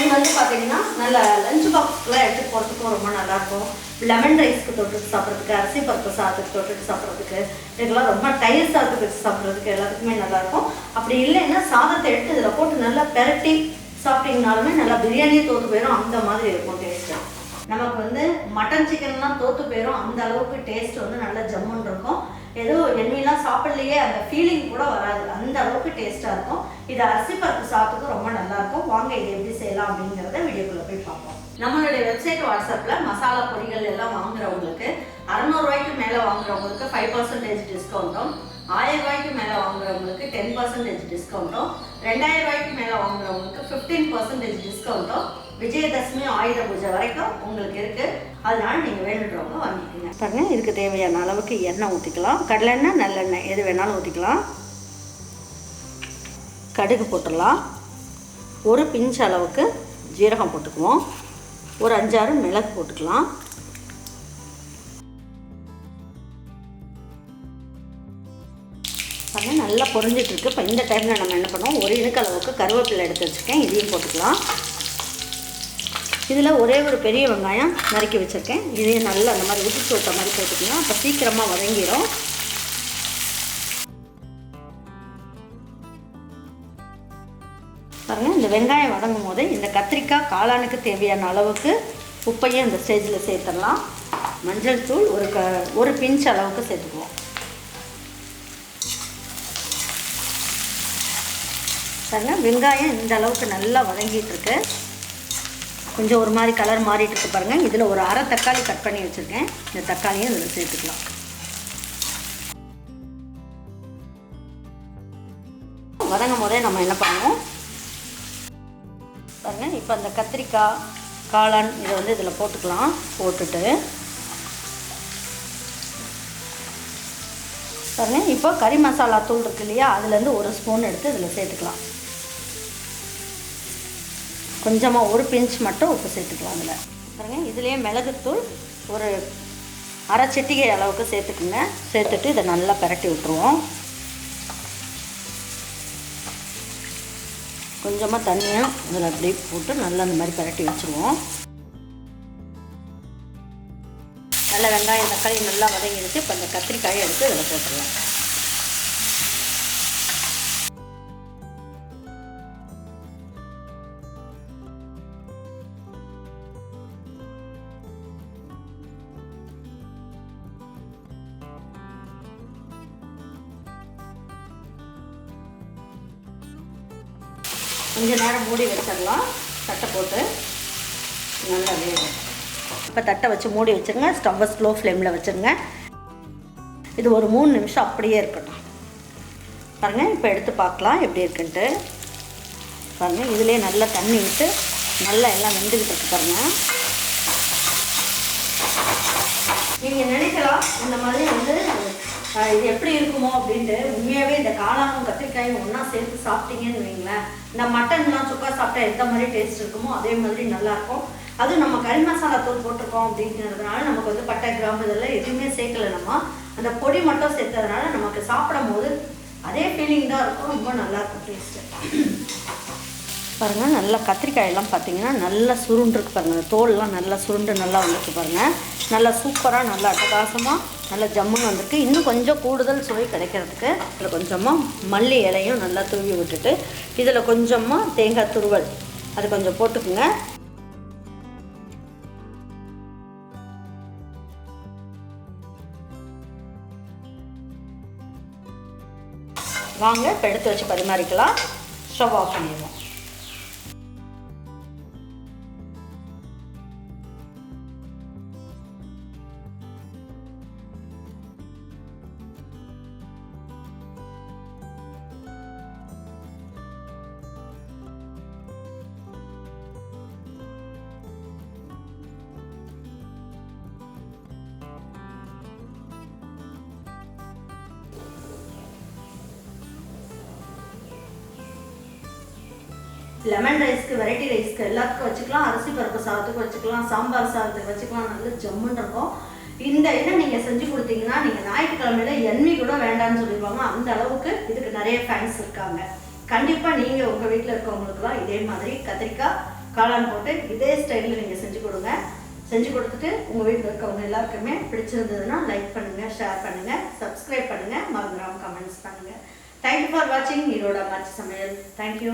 இது வந்து பார்த்தீங்கன்னா நல்ல லஞ்ச் பாக்ஸ்லாம் எடுத்து போகிறதுக்கும் ரொம்ப நல்லாயிருக்கும் லெமன் ரைஸ்க்கு தொட்டுட்டு சாப்பிட்றதுக்கு அரிசி பருப்பு சாதத்துக்கு தொட்டுட்டு சாப்பிட்றதுக்கு இதுக்கெல்லாம் ரொம்ப தயிர் சாதத்துக்கு வச்சு சாப்பிட்றதுக்கு எல்லாத்துக்குமே நல்லாயிருக்கும் அப்படி இல்லைன்னா சாதத்தை எடுத்து இதில் போட்டு நல்லா பெரட்டி சாப்பிட்டீங்கனாலுமே நல்லா பிரியாணியே தோற்று போயிடும் அந்த மாதிரி இருக்கும் டேஸ்ட்டு நமக்கு வந்து மட்டன் சிக்கன்லாம் தோற்று போயிடும் அந்த அளவுக்கு டேஸ்ட் வந்து நல்லா ஜம்முன்னு இருக்கும். ஏதோ எண்ணெயெல்லாம் சாப்பிடலையே அந்த ஃபீலிங் கூட வராது. அந்த அளவுக்கு டேஸ்ட்டாக இருக்கும். இது அரிசி பருப்பு சாப்பிட்டுக்கு ரொம்ப நல்லாயிருக்கும் வாங்க இது எப்படி செய்யலாம் அப்படிங்கிறத வீடியோக்குள்ளே போய் பார்ப்போம். நம்மளுடைய வெப்சைட் வாட்ஸ்அப்பில் மசாலா பொடிகள் எல்லாம் வாங்குறவங்களுக்கு அறநூறுவாய்க்கு மேலே வாங்குறவங்களுக்கு ஃபைவ் பர்சன்டேஜ் டிஸ்கவுண்ட்டும் ஆயிரம் ரூபாய்க்கு மேலே வாங்குறவங்களுக்கு டென் பர்சன்டேஜ் டிஸ்கவுண்ட்டும் ரெண்டாயிரம் ரூபாய்க்கு மேலே வாங்குறவங்களுக்கு ஃபிஃப்டீன் பர்சன்டேஜ் டிஸ்கவுண்ட்டும் விஜயதசமி ஆயுத பூஜை வரைக்கும் உங்களுக்கு இருக்கு. அதனால நீங்கள் வேணுன்றவங்க வாங்கிக்கோங்க. பாருங்க இதுக்கு தேவையான அளவுக்கு எண்ணெய் ஊற்றிக்கலாம் கடலெண்ணெய் நல்லெண்ணெய் எது வேணாலும் ஊற்றிக்கலாம் கடுகு போட்டுடலாம். ஒரு பிஞ்ச் அளவுக்கு ஜீரகம் போட்டுக்குவோம். ஒரு அஞ்சாறு மிளகு போட்டுக்கலாம். பாருங்கள் நல்லா பொரிஞ்சிட்டு இப்போ இந்த டைமில் நம்ம என்ன பண்ணுவோம்? ஒரு இனுக்கு அளவுக்கு கருவேப்பிலை எடுத்து வச்சுருக்கேன். இதையும் போட்டுக்கலாம். இதில் ஒரே ஒரு பெரிய வெங்காயம் நறுக்கி வச்சுருக்கேன். இதையும் நல்லா அந்த மாதிரி உதிச்சு விட்ட மாதிரி போட்டுக்கலாம். அப்போ சீக்கிரமாக வதங்கிடும் பாருங்கள் இந்த வெங்காயம் வதங்கும் போது இந்த கத்திரிக்காய் காளானுக்கு தேவையான அளவுக்கு உப்பையும் இந்த ஸ்டேஜில் சேர்த்துடலாம். மஞ்சள் தூள் ஒரு க ஒரு பிஞ்ச் அளவுக்கு சேர்த்துக்குவோம். பாருங்கள் வெங்காயம் இந்த அளவுக்கு நல்லா வதங்கிட்டுருக்கு கொஞ்சம் ஒரு மாதிரி கலர் மாறிட்டு இருக்கு பாருங்கள் இதில் ஒரு அரை தக்காளி கட் பண்ணி வச்சுருக்கேன். இந்த தக்காளியும் இதில் சேர்த்துக்கலாம். வதங்கும் போதே நம்ம என்ன பண்ணுவோம் பாருங்கள் இப்போ அந்த கத்திரிக்காய் காளான் இதை வந்து இதில் போட்டுக்கலாம். போட்டுட்டு. பாருங்கள் இப்போ கறி மசாலா தூள் இருக்கு இல்லையா? அதுலேருந்து ஒரு ஸ்பூன் எடுத்து இதில் சேர்த்துக்கலாம். கொஞ்சமாக ஒரு பிஞ்ச் மட்டும் உப்பு சேர்த்துக்கலாம் அதில். பாருங்கள் இதுலேயே மிளகுத்தூள் ஒரு அரை சிட்டிகை அளவுக்கு சேர்த்துக்குங்க. சேர்த்துட்டு இதை நல்லா பரட்டி விட்டுருவோம். கொஞ்சமாக தண்ணியாக இதில் அப்படியே போட்டு நல்லா அந்த மாதிரி பரட்டி வச்சுருவோம். நல்லா வெங்காயம் தக்காளி நல்லா வதங்கிடுச்சு. இப்போ அந்த கத்திரிக்காயை எடுத்து இதில் போட்டுடலாம். கொஞ்சம் நேரம் மூடி வச்சிடலாம். தட்டை போட்டு நல்லா வேகும் இப்போ தட்டை வச்சு மூடி வச்சுருங்க. ஸ்டவ்வை ஸ்லோ ஃப்ளேமில் வச்சுருங்க. இது ஒரு மூணு நிமிஷம் அப்படியே இருக்கட்டும். பாருங்கள் இப்போ எடுத்து பார்க்கலாம் எப்படி இருக்குன்ட்டு. பாருங்கள் இதுலேயே நல்லா தண்ணி விட்டு நல்லா எல்லாம் வெந்துக்கிட்டு இருக்கு பாருங்கள் நீங்கள் நினைக்கலாம் இந்த மாதிரி வந்து இது எப்படி இருக்குமோ அப்படின்ட்டு உண்மையாகவே இந்த காளானும் கத்திரிக்காயும் ஒன்றா சேர்த்து சாப்பிட்டீங்கன்னு வைங்களேன். இந்த மட்டன்லாம் சுக்கா சாப்பிட்டா எந்த மாதிரி டேஸ்ட் இருக்குமோ அதே மாதிரி நல்லாயிருக்கும். அதுவும் நம்ம கறி மசாலா தூள் போட்டிருக்கோம் அப்படிங்கிறதுனால நமக்கு வந்து பட்டை கிராம்பு இதெல்லாம் எதுவுமே சேர்க்கல நம்ம. அந்த பொடி மட்டும் சேர்த்ததுனால நமக்கு சாப்பிடும் போது அதே ஃபீலிங் தான் இருக்கும். ரொம்ப நல்லாயிருக்கும் டேஸ்ட்டு பாருங்கள் நல்லா கத்திரிக்காயெல்லாம் பார்த்தீங்கன்னா நல்லா சுருண்டுருக்கு பாருங்கள் தோல்லாம் நல்லா சுருண்டு நல்லா வந்துருக்கு பாருங்கள் நல்லா சூப்பராக நல்லா அட்டகாசமாக நல்லா ஜம்முன்னு வந்திருக்கு. இன்னும் கொஞ்சம் கூடுதல் சுவை கிடைக்கிறதுக்கு இதில் கொஞ்சமாக மல்லி இலையும் நல்லா தூவி விட்டுட்டு இதில் கொஞ்சமாக தேங்காய் துருவல். அது கொஞ்சம் போட்டுக்குங்க. வாங்க இப்போ எடுத்து வச்சு பரிமாறிக்கலாம். ஸ்டவ் ஆஃப் பண்ணிடுவோம். லெமன் ரைஸ்க்கு வெரைட்டி ரைஸ்க்கு எல்லாத்துக்கும் வச்சுக்கலாம். அரிசி பருப்பு சாதத்துக்கு வச்சுக்கலாம். சாம்பார் சாதத்துக்கு வச்சுக்கலாம். நல்ல ஜம்முன்னு இருக்கும். இந்த இதை நீங்கள் செஞ்சு கொடுத்தீங்கன்னா நீங்கள் ஞாயிற்றுக்கிழமையில எண்ணி கூட வேண்டாம்னு சொல்லிடுவாங்க அந்த அளவுக்கு இதுக்கு நிறைய ஃபேன்ஸ் இருக்காங்க. கண்டிப்பாக நீங்கள் உங்கள் வீட்டில் இருக்கவங்களுக்குலாம் இதே மாதிரி கத்திரிக்காய் காளான் போட்டு இதே ஸ்டைலில் நீங்கள் செஞ்சு கொடுங்க. செஞ்சு கொடுத்துட்டு உங்கள் வீட்டில் இருக்கவங்க எல்லாருக்குமே பிடிச்சிருந்ததுன்னா லைக் பண்ணுங்கள் ஷேர் பண்ணுங்கள் சப்ஸ்கிரைப் பண்ணுங்கள் மறந்துடாமல் கமெண்ட்ஸ் பண்ணுங்கள் தேங்க்யூ ஃபார் வாட்சிங் ஈரோட மாச்சி சமையல். தேங்க்யூ